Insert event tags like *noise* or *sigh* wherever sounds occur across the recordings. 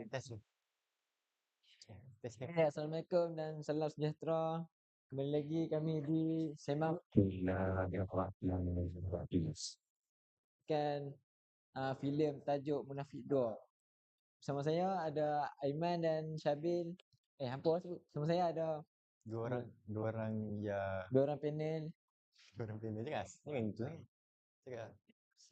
Ni. Okay, Assalamualaikum dan salam sejahtera. Kembali lagi kami di Semak kan uh, filem tajuk Munafik 2. Bersama saya ada Aiman dan Syabil. Eh, hampa orang sebut. Bersama saya ada Dua orang, dua orang ya, dua orang panel. dua orang panel cakap. Jangan gitu kan. Cakap.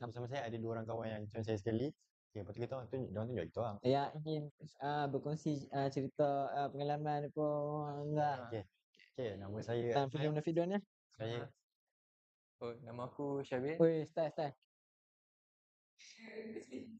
Sama-sama saya ada dua orang kawan yang macam saya sekali. Okay, lepas tu kita orang tunjuk, dia orang tunjuk kita orang. yang ingin uh, berkongsi uh, cerita uh, pengalaman apa enggak Okay. Okay, nama saya, tentang filem Munafik 2 ni. saya, Oh, nama aku Syabir. Oi, style style.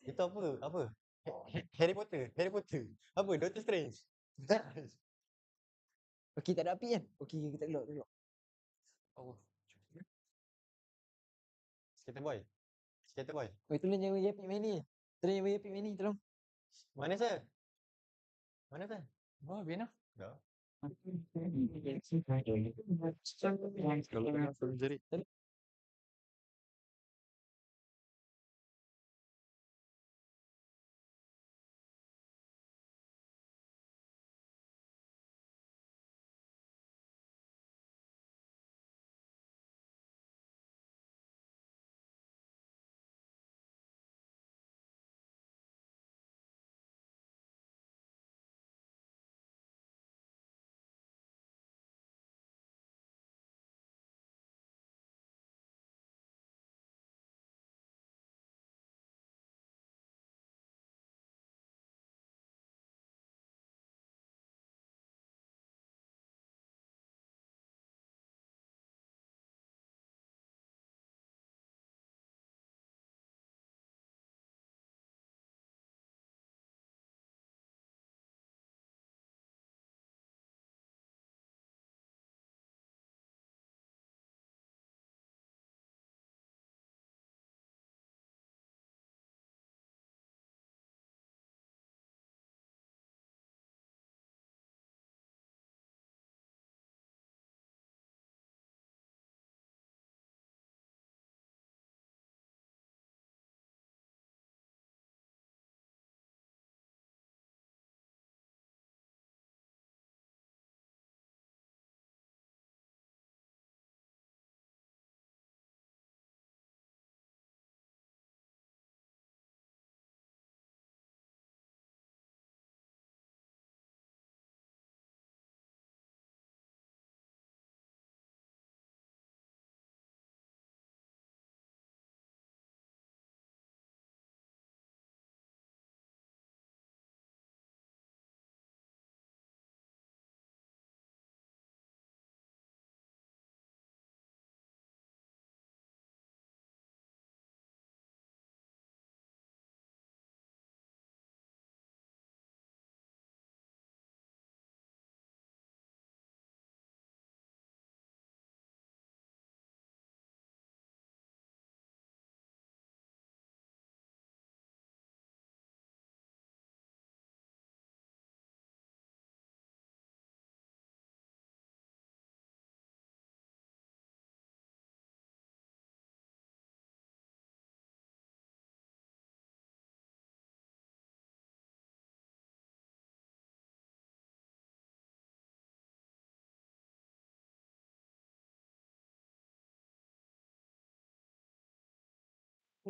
itu apa? Apa? Ha- Ha- Harry Potter, Harry Potter. Apa? Doctor Strange. *laughs* Okey, tak ada api kan? Okey, kita lock dulu. Oh, Skater boy. Skater boy. Oi, tolong jangan api main ni. Tolong jangan bagi api main ni, tolong. Mana saya? Mana saya? oh Bina. Dah. Ya,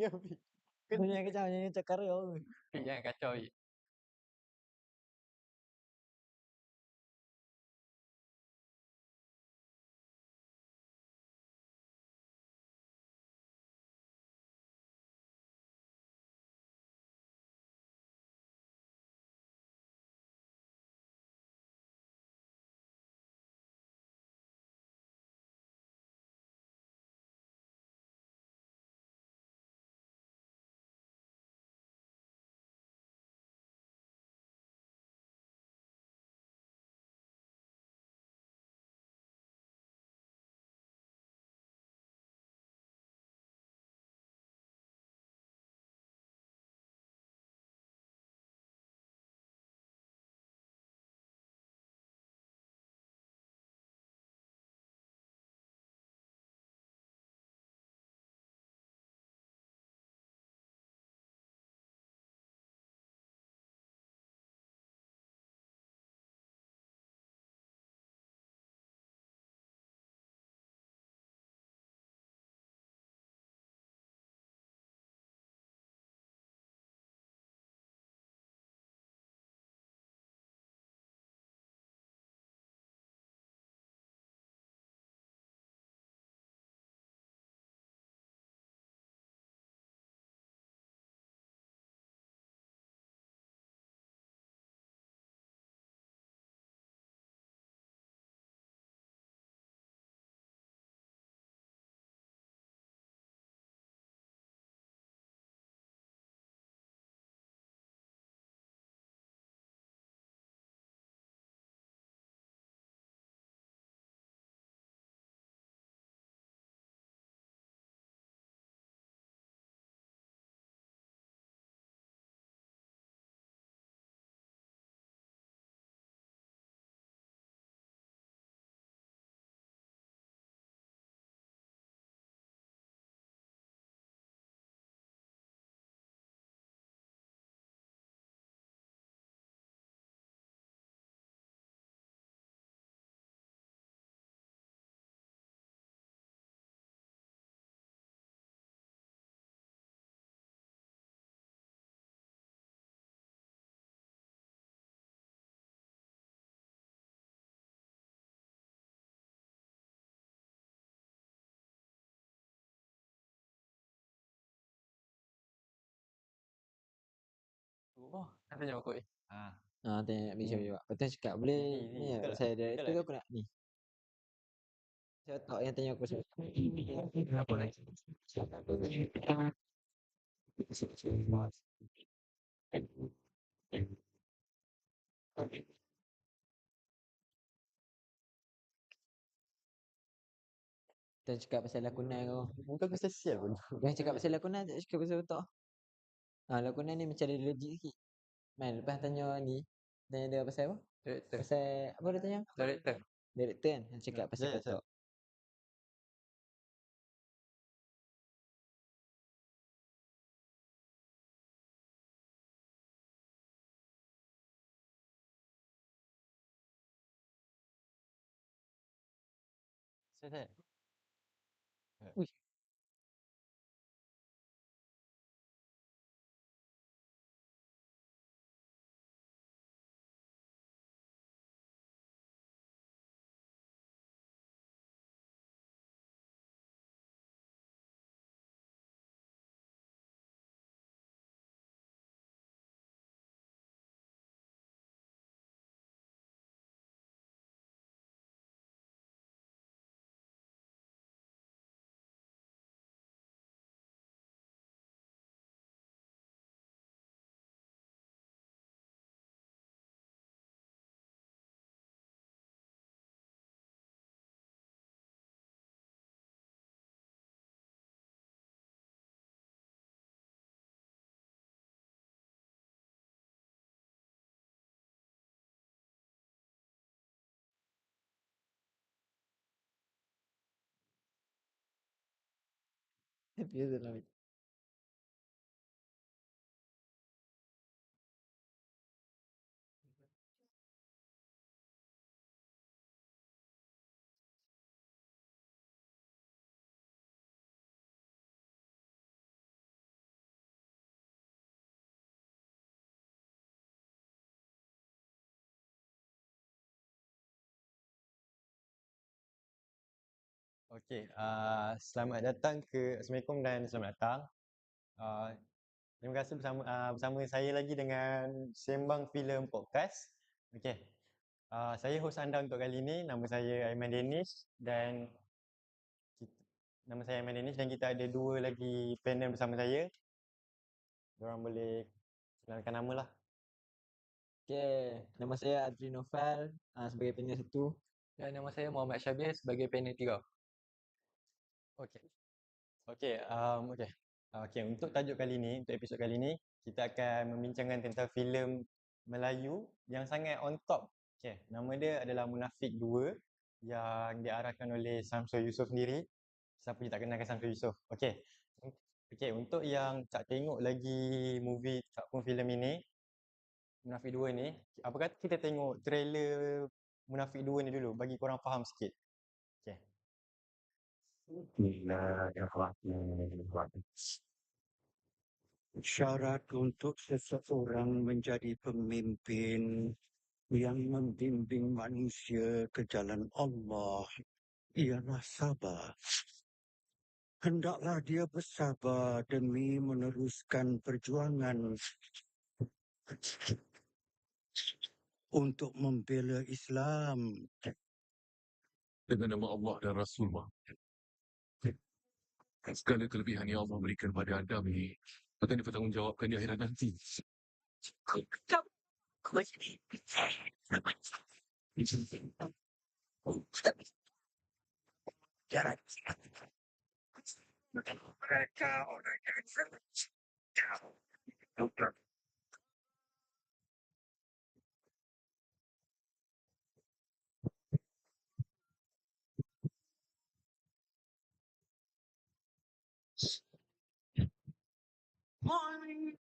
*laughs* Kau jangan *laughs* kacau, jangan kacau karya. oi. Eh, jangan kacau. Ik. Oh, nak tanya aku eh. Ah, Ah, tanya Syabir Hmm. juga. Lepas tu cakap boleh Ni, ni, ya, lah, saya betul director lah. ke aku nak ni. Saya tak yang tanya aku pasal Apa lagi? Kita cakap pasal lakonan kau. Muka aku sial pun. Bukan cakap pasal lakonan, tak cakap pasal otak. Ah, lakonan ni macam ada legit sikit. Man, lepas tanya ni, tanya dia pasal apa? Director. Pasal apa dia tanya? Director. Director kan? Dia cakap pasal Ya, ya, otak. Saya tak. *laughs* Pies de la. Okey, uh, selamat datang ke Assalamualaikum dan selamat datang. Uh, terima kasih bersama uh, bersama saya lagi dengan Sembang Filem Podcast. Okey. Uh, saya hos anda untuk kali ini. Nama saya Aiman Danish dan kita, nama saya Aiman Danish dan kita ada dua lagi panel bersama saya. Diorang boleh kenalkan nama lah. Okay, nama saya Adri Noval ah, sebagai panel satu. Dan nama saya Muhammad Syabir sebagai panel tiga. Okey. Okey, um, okey. Uh, Okey, untuk tajuk kali ni, untuk episod kali ni, kita akan membincangkan tentang filem Melayu yang sangat on top. Okey, nama dia adalah Munafik 2 yang diarahkan oleh Samsul Yusof sendiri. Siapa je tak kenalkan Samsul Yusof? Okey. Okey, untuk yang tak tengok lagi movie ataupun filem ini, Munafik 2 ni, apa kata kita tengok trailer Munafik 2 ni dulu bagi korang faham sikit. Syarat untuk seseorang menjadi pemimpin yang membimbing manusia ke jalan Allah ialah sabar. Hendaklah dia bersabar demi meneruskan perjuangan untuk membela Islam. dengan nama Allah dan Rasulullah. Segala kelebihan yang Allah berikan pada Adam ini akan dipertanggungjawabkan di akhirat nanti. Mereka orang yang Morning.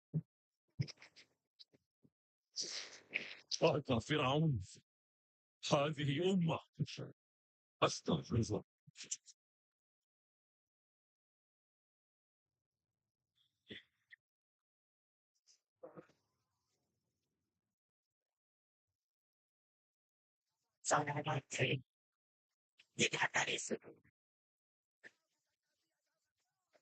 أعطى فرعون هذه أمة أستغفر الله Someone might say, "You got that, isn't it?"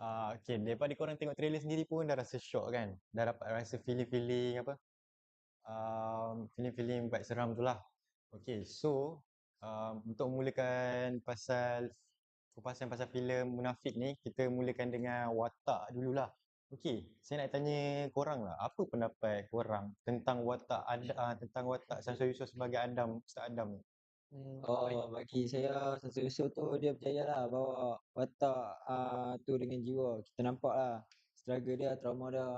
Ah, okey, daripada korang tengok trailer sendiri pun dah rasa syok kan? Dah dapat rasa feeling-feeling apa? Um, feeling-feeling vibe seram tu lah. Okey, so um, untuk memulakan pasal kupasan pasal filem Munafik ni, kita mulakan dengan watak dululah. Okey, saya nak tanya korang lah, apa pendapat korang tentang watak Ad, uh, tentang watak Samsul Yusof sebagai Adam, Ustaz Adam ni? Hmm, Oh, bagi saya Samsul Yusof tu dia percayalah bawa watak uh, tu dengan jiwa. Kita nampak lah struggle dia, trauma dia.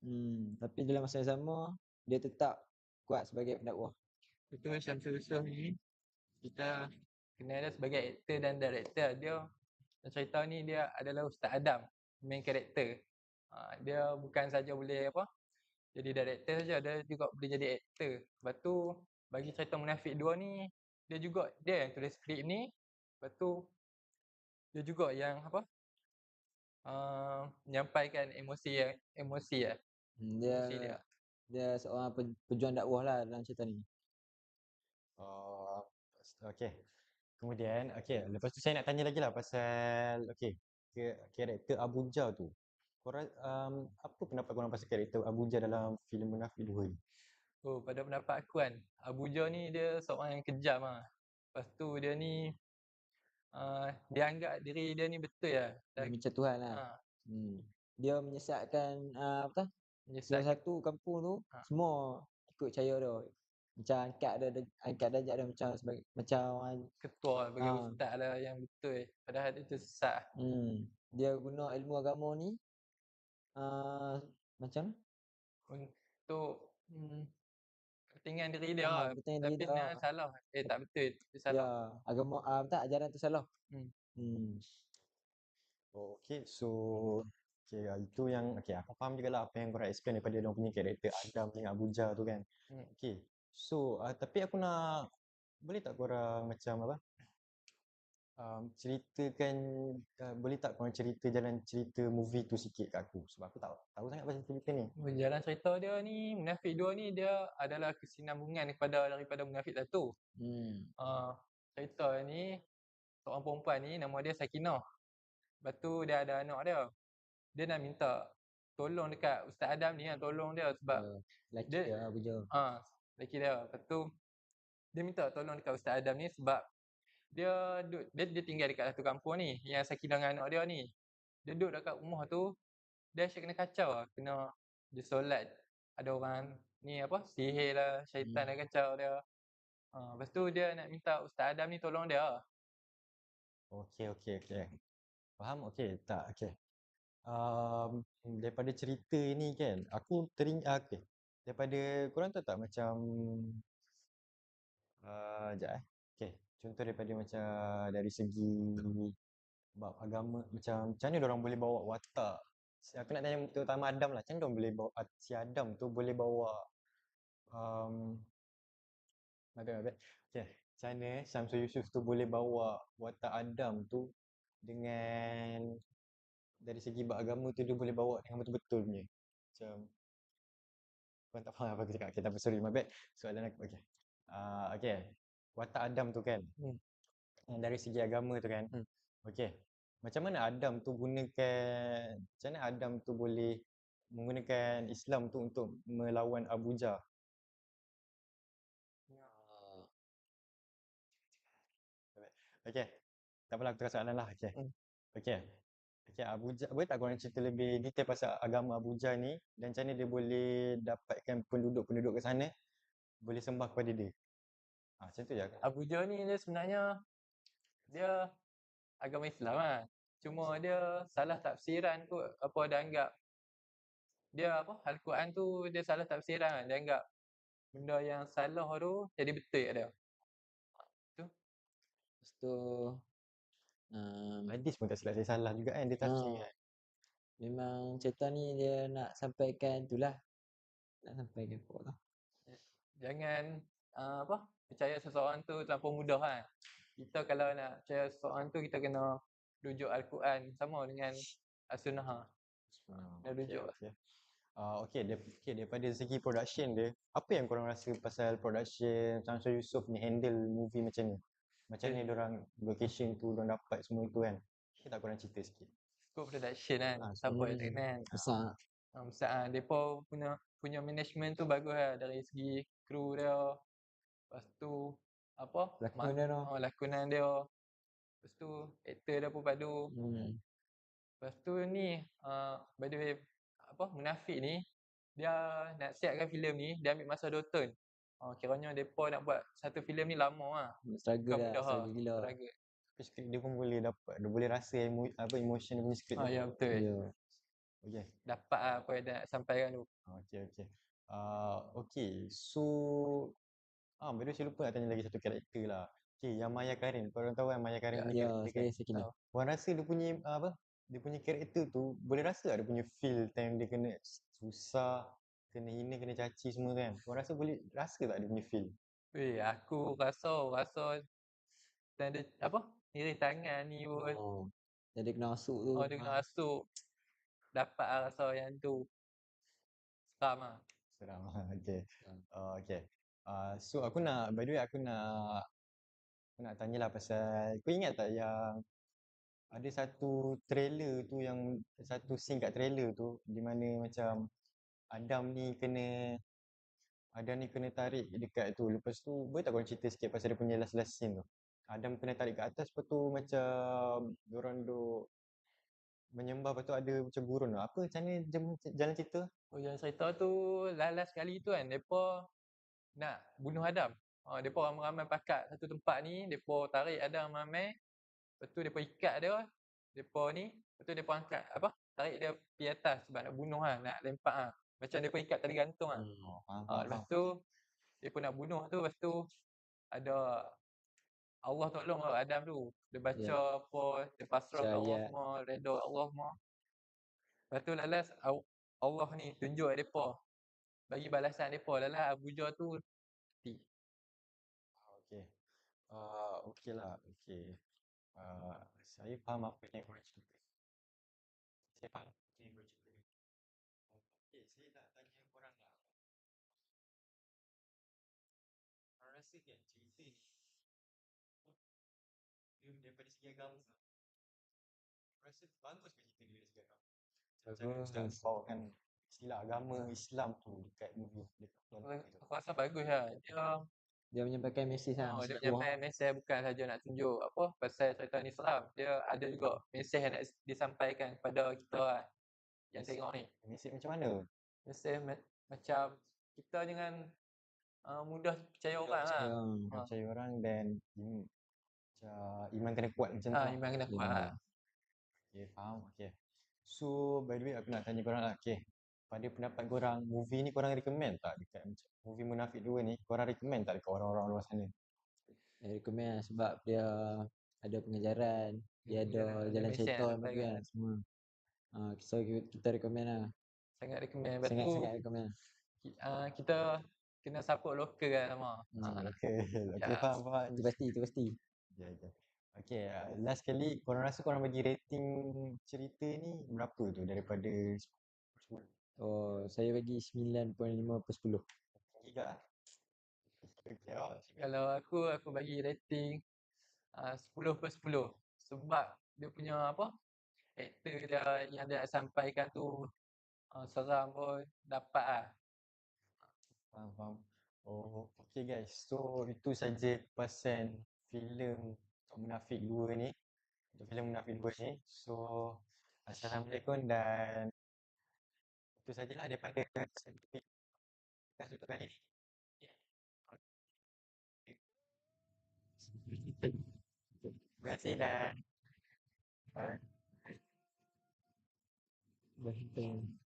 Hmm, tapi dalam masa yang sama dia tetap kuat sebagai pendakwah. Betul Syamsul Yusof ni kita kenal dia sebagai aktor dan director. Dia dalam cerita ni dia adalah Ustaz Adam, main karakter. Ha, dia bukan saja boleh apa jadi director saja, dia juga boleh jadi aktor. Lepas tu bagi cerita Munafik 2 ni dia juga dia yang tulis skrip ni. Lepas tu dia juga yang apa uh, menyampaikan emosi yang emosi lah. Hmm, dia Emosi dia. dia seorang pe- pejuang dakwah lah dalam cerita ni. Oh, okey. Kemudian, okey, lepas tu saya nak tanya lagi lah pasal, okey, ke, karakter Abuja tu. Korang, um, apa pendapat korang pasal karakter Abuja dalam filem Munafik 2 ni? Oh, pada pendapat aku kan, Abuja ni dia seorang yang kejam ah. Lepas tu dia ni uh, dia anggap diri dia ni betul ya. Dia macam Tuhan lah. ha, Hmm. Dia menyesatkan uh, apa tu? menyesal Salah satu kampung tu Ha. semua ikut cara dia. Macam angkat dia, angkat darjat dia macam sebagai macam orang ketua bagi Ah. ustaz lah yang betul. Padahal dia tu sesat. hmm, dia guna ilmu agama ni uh, macam Untuk hmm, kepentingan diri dia ah, lah. kepentingan Tapi diri dia dia. salah. Eh tak betul. Dia Ya, salah. agama uh, tak ajaran tu salah. Hmm. Hmm. Oh, okey, so, okey, ah, itu yang, okey, aku faham juga lah apa yang korang explain daripada dia punya karakter Adam dengan Abuja tu kan. Hmm. Okey, so, uh, tapi aku nak, boleh tak korang macam apa? Um, ceritakan, uh, boleh tak korang cerita jalan cerita movie tu sikit kat aku? Sebab aku tak tahu sangat pasal cerita ni. Jalan cerita dia ni, Munafik 2 ni dia adalah kesinambungan kepada daripada Munafik 1. Hmm. Uh, cerita ni seorang perempuan ni nama dia Sakinah. Lepas tu dia ada anak dia. Dia nak minta tolong dekat Ustaz Adam ni lah, tolong dia sebab Ya, laki dia- dia Abuja. ah laki dia. Lepas tu dia minta tolong dekat Ustaz Adam ni sebab dia duduk dia, dia tinggal dekat satu kampung ni yang Sakinah dengan anak dia ni. Dia duduk dekat rumah tu dia asyik kena kacau lah, kena dia solat ada orang ni apa sihir lah, syaitan Hmm. dah kacau dia. Ah, lepas tu dia nak minta Ustaz Adam ni tolong dia. Okey, okey, okey. Faham? Okey, tak, okey. Um, daripada cerita ni kan, aku tering, ah, okey. Daripada, korang tahu tak macam, uh, sekejap eh. Okey, contoh daripada macam dari segi bab agama, macam, macam mana orang boleh bawa watak. Aku nak tanya terutama Adam lah, macam mana boleh bawa, ah, si Adam tu boleh bawa, um, my bad, my. Okey, macam mana Syamsul Yusof tu boleh bawa watak Adam tu dengan dari segi bab agama tu dia boleh bawa dengan betul-betul punya. Macam korang tak faham apa aku cakap. Okay, tak apa, sorry, my bad. Soalan aku, okay. Uh, okay, watak Adam tu kan. Hmm. Yang dari segi agama tu kan. Hmm. Okay, macam mana Adam tu gunakan, macam mana Adam tu boleh menggunakan Islam tu untuk melawan Abu Jah? Okay, tak apalah aku tukar soalan lah. Okay. Hmm. Okay. Okay, Abu Jah, boleh tak korang cerita lebih detail pasal agama Abu Jah ni dan macam mana dia boleh dapatkan penduduk-penduduk ke sana boleh sembah kepada dia? Ah, macam tu je. Abu Jah ni dia sebenarnya dia agama Islam lah. Cuma dia salah tafsiran tu apa dia anggap dia apa Al-Quran tu dia salah tafsiran. Dia anggap benda yang salah tu jadi betul dia. Lepas tu um, Hadis pun tak silap saya salah juga kan dia tafsir Ah. kan. memang cerita ni dia nak sampaikan itulah. Nak sampaikan apa tu. Jangan uh, apa percaya seseorang tu terlampau mudah kan. kita kalau nak percaya seseorang tu kita kena rujuk Al-Quran sama dengan As-Sunnah. Ah, Dah okey, rujuk. okey. Ah, okey, dia, okay, daripada segi production dia, apa yang korang rasa pasal production Samsul Yusof ni handle movie macam ni? Macam ni diorang location tu, diorang dapat semua tu kan? Boleh tak korang cerita sikit? Scope production kan. Ah, Siapa yang kenal. Besar. Ah, besar ah. Depa punya punya management tu bagus lah dari segi kru dia. Lepas tu apa? Lakon dia. Oh, lakonan dia. Lepas tu aktor dia pun padu. Hmm. Lepas tu ni uh, by the way apa Munafik ni dia nak siapkan filem ni dia ambil masa 2 tahun. Oh, kiranya depa nak buat satu filem ni lama lah. Struggle lah. mudah lah. Struggle gila. Struggle. Tapi skrip dia pun boleh dapat, dia boleh rasa emo, apa emotion dia punya skrip Ah, ya betul. Ya. Okey. Dapat lah apa yang dia nak sampaikan tu. Ah, Okey, okey. Ah, okey. So, ah, way, saya lupa nak tanya lagi satu karakter lah. Okey, yang Maya Karin. Korang tahu kan Maya Karin Ya, punya Ya, karakter kan? saya saya kena. Tahu. Korang rasa dia punya ah, apa? Dia punya karakter tu boleh rasa tak dia punya feel time dia kena susah, kena hina, kena caci semua kan? Korang rasa boleh rasa tak dia punya feel? Weh, aku rasa rasa dan dia apa? Niri tangan ni pun. Oh. Jadi kena masuk tu. Oh, dia kena masuk. Dapat lah rasa yang tu. Seram lah. Seram. *laughs* Okey. Ah. Uh, okey. Uh, so aku nak by the way aku nak aku nak tanyalah pasal kau ingat tak yang ada satu trailer tu yang satu scene kat trailer tu di mana macam Adam ni kena Adam ni kena tarik dekat tu. Lepas tu boleh tak korang cerita sikit pasal dia punya last last scene tu? Adam kena tarik kat atas lepas tu macam diorang duk menyembah lepas tu ada macam gurun tu. apa macam jam- jalan cerita? Oh, yang cerita tu last sekali tu kan, mereka nak bunuh Adam. Oh, mereka ramai-ramai pakat satu tempat ni, mereka tarik Adam ramai. Lepas tu mereka ikat dia, mereka ni, lepas tu mereka angkat, apa, tarik dia pergi atas sebab nak bunuh lah, nak lempak lah. Macam mereka ikat tali gantung lah. Hmm. Ah, faham, lepas tu, mereka nak bunuh tu, lepas tu ada Allah tolong lah Adam tu. Dia baca Ya. apa, dia pasrah kat Allah semua, redha Allah semua. Lepas tu lalas Au- Allah ni tunjuk depa. Bagi balasan depa lalas Abuja tu mati. Ah, Okey. Uh, okey lah. Okey. Uh, saya faham apa yang korang cerita. Saya faham apa yang korang cerita. Okey, saya nak tanya korang lah. Korang rasa kan cerita ni dia daripada segi agama rasa bagus ke cerita dia dari segi agama? Bagus. Istilah agama Islam tu dekat movie dekat film tu. aku rasa bagus lah. Dia Dia menyampaikan mesej lah. oh, dia menyampaikan mesej bukan saja nak tunjuk apa pasal cerita ni Islam. Dia ada juga mesej yang nak disampaikan kepada kita lah yang Mesej- tengok ni. Mesej macam mana? Mesej ma- macam kita jangan uh, mudah percaya orang lah. Ya. Ha. percaya orang dan im, macam iman kena kuat macam tu. Ah, lah. iman kena kuat lah. Okay, faham. Okay. So, by the way, aku nak tanya korang lah. Okay. Pada pendapat korang, movie ni korang recommend tak dekat macam movie Munafik 2 ni, korang recommend tak dekat orang-orang luar sana? Saya recommend lah sebab dia ada pengajaran, dia ada Ada jalan mesej nak syaitan bagus sampaikan. kan semua. Ah, so ki- kita recommend lah. Sangat recommend. Lepas tu Sangat-sangat recommend. ah, kita kena support lokal kan sama. Hmm. Ah, Okay, okay *laughs* Ya. faham, faham. Itu pasti, itu pasti. Okay, okay. Okay, uh, last kali, korang rasa korang bagi rating cerita ni berapa tu daripada 10? Oh, saya bagi 9.5 per 10. Tinggi oh, Kalau aku, aku bagi rating uh, 10 per 10. Sebab dia punya apa, aktor dia yang dia nak sampaikan tu uh, seram pun dapat lah. Faham, faham. Oh, okay guys. So, itu saja pasal filem Tok Munafik 2 ni. Untuk filem Munafik 2 ni. So, Assalamualaikum dan itu sajalah daripada scientific podcast untuk kali ni. Ya. Terima kasih dan Betul.